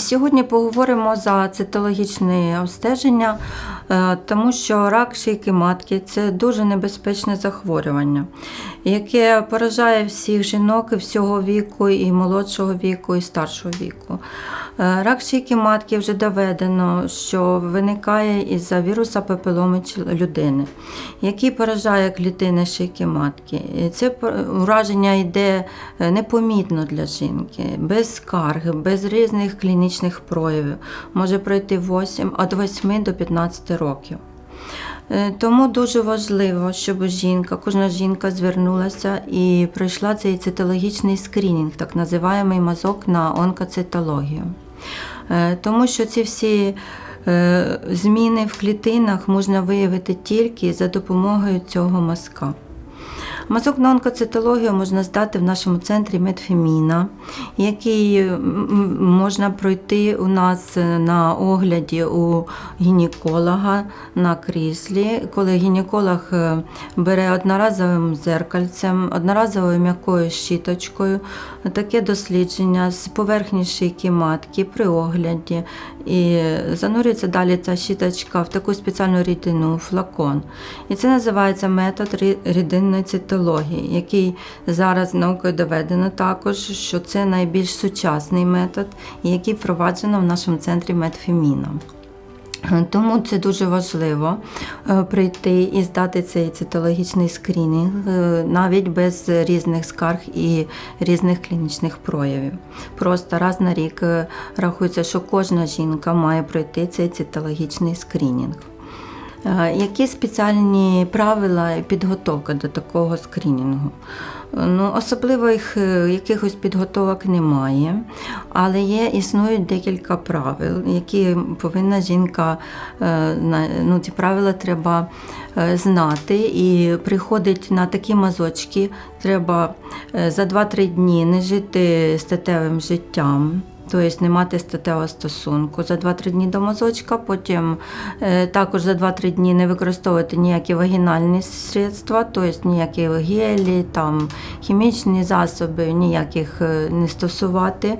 Сьогодні поговоримо за цитологічне обстеження, е, тому що рак шийки матки це дуже небезпечне захворювання, яке поражає всіх жінок всього віку, і молодшого віку, і старшого віку. Е, Рак шийки матки вже доведено, що виникає із-за віруса папіломи людини, який поражає клітини шийки матки. І це ураження йде е, непомітно для жінки, без скарги, без різних клінічних проявів. Може пройти 8, від 8 до 15 років. Е, Тому дуже важливо, щоб жінка, кожна жінка звернулася і пройшла цей цитологічний скринінг, так називаємий мазок на онкоцитологію. Е, Тому що ці всі е, зміни в клітинах можна виявити тільки за допомогою цього мазка. Мазок на онкоцитологію можна здати в нашому центрі Медфеміна, який можна пройти у нас е, на огляді у гінеколога на кріслі, коли гінеколог е, бере одноразовим зеркальцем, одноразовою м'якою щіточкою таке дослідження з поверхні шийки матки при огляді. І занурюється далі ця щіточка в таку спеціальну рідину, флакон. І це називається метод рідинної цитології, який зараз наукою доведено також, що це найбільш сучасний метод, який впроваджено в нашому центрі Медфеміна. Тому це дуже важливо е, прийти і здати цей цитологічний скринінг е, навіть без різних скарг і різних клінічних проявів. Просто раз на рік е, рахується, що кожна жінка має пройти цей цитологічний скринінг. Е, Які спеціальні правила і підготовка до такого скринінгу? Е, Ну, особливих е, якихось підготовок немає, але є, існують декілька правил, які повинна жінка, ну, ці правила треба знати. І приходить на такі мазочки, треба за 2-3 дні не жити статевим життям. Тобто не мати статевого стосунку за 2-3 дні до мазочка, потім е, також за 2-3 дні не використовувати ніякі вагінальні средства, тобто ніякі гелі, там, хімічні засоби, ніяких е, не стосувати.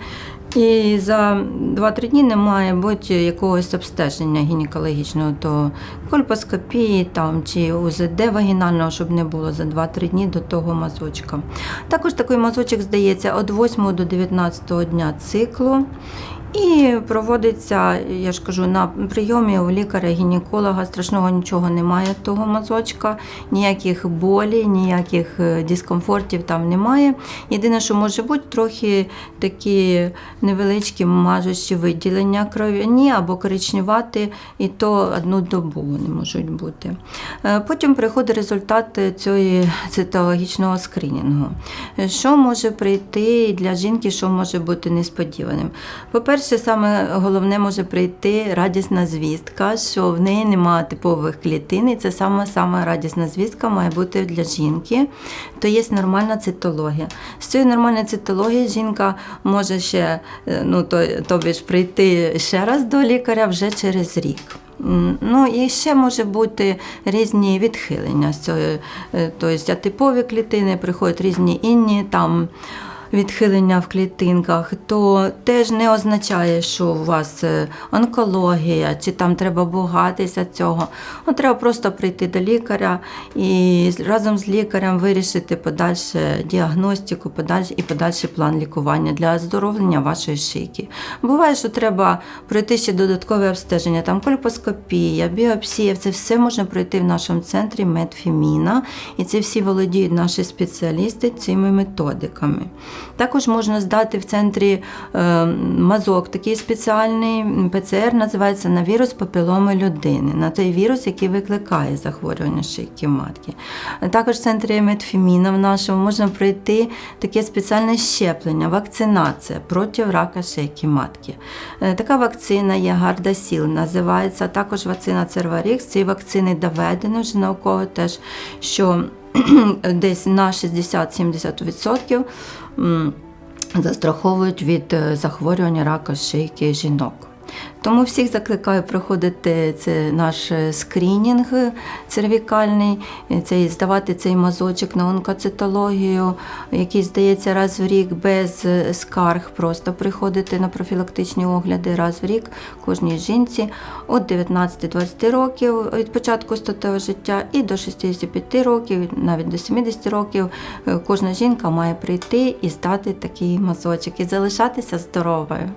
І за 2-3 дні не має бути якогось обстеження гінекологічного, то кольпоскопії там, чи УЗД вагінального, щоб не було за 2-3 дні до того мазочка. Також такий мазочок здається від 8 до 19 дня циклу. І проводиться, я ж кажу, на прийомі у лікаря-гінеколога страшного нічого немає того мазочка, ніяких болі, ніяких е, дискомфортів там немає. Єдине, що може бути трохи такі невеличкі мажущі виділення кров'яні або коричневаті, і то одну добу вони можуть бути. Е, Потім приходить результат цієї цитологічного скринінгу. Що може прийти для жінки, що може бути несподіваним? По-перше, саме головне може прийти радісна звістка, що в неї немає типових клітин, і це саме саме радісна звістка має бути для жінки. То є нормальна цитологія. З цієї нормальної цитології жінка може ще е, ну, то, тобі ж прийти ще раз до лікаря вже через рік. Ну і ще може бути різні відхилення з е, тобто атипові клітини, приходять різні інні там. Відхилення в клітинках, то теж не означає, що у вас е, онкологія, чи там треба богатися цього. Ну, треба просто прийти до лікаря і разом з лікарем вирішити подальшу діагностику подальш- і подальший план лікування для оздоровлення вашої шийки. Буває, що треба пройти ще додаткове обстеження, там кольпоскопія, біопсія, це все можна пройти в нашому центрі Медфеміна, і це всі володіють наші спеціалісти цими методиками. Також можна здати в центрі е, мазок, такий спеціальний ПЦР називається на вірус папіломи людини, на той вірус, який викликає захворювання шийки матки. Також в центрі Медфеміна в нашому можна пройти таке спеціальне щеплення, вакцинація проти рака шийки матки. Е, Така вакцина є Гардасіл, називається також вакцина Церварікс. Ці вакцини доведено вже науково теж, що десь на 60-70% застраховують від е, захворювання рака шийки жінок. Тому всіх закликаю проходити це наш е, скринінг цервікальний, е, це здавати цей мазочок на онкоцитологію, який здається раз в рік без е, скарг, просто приходити на профілактичні огляди раз в рік кожній жінці від 19-20 років від початку статевого життя і до 65 років, навіть до 70 років. е, Кожна жінка має прийти і здати такий мазочок і залишатися здоровою.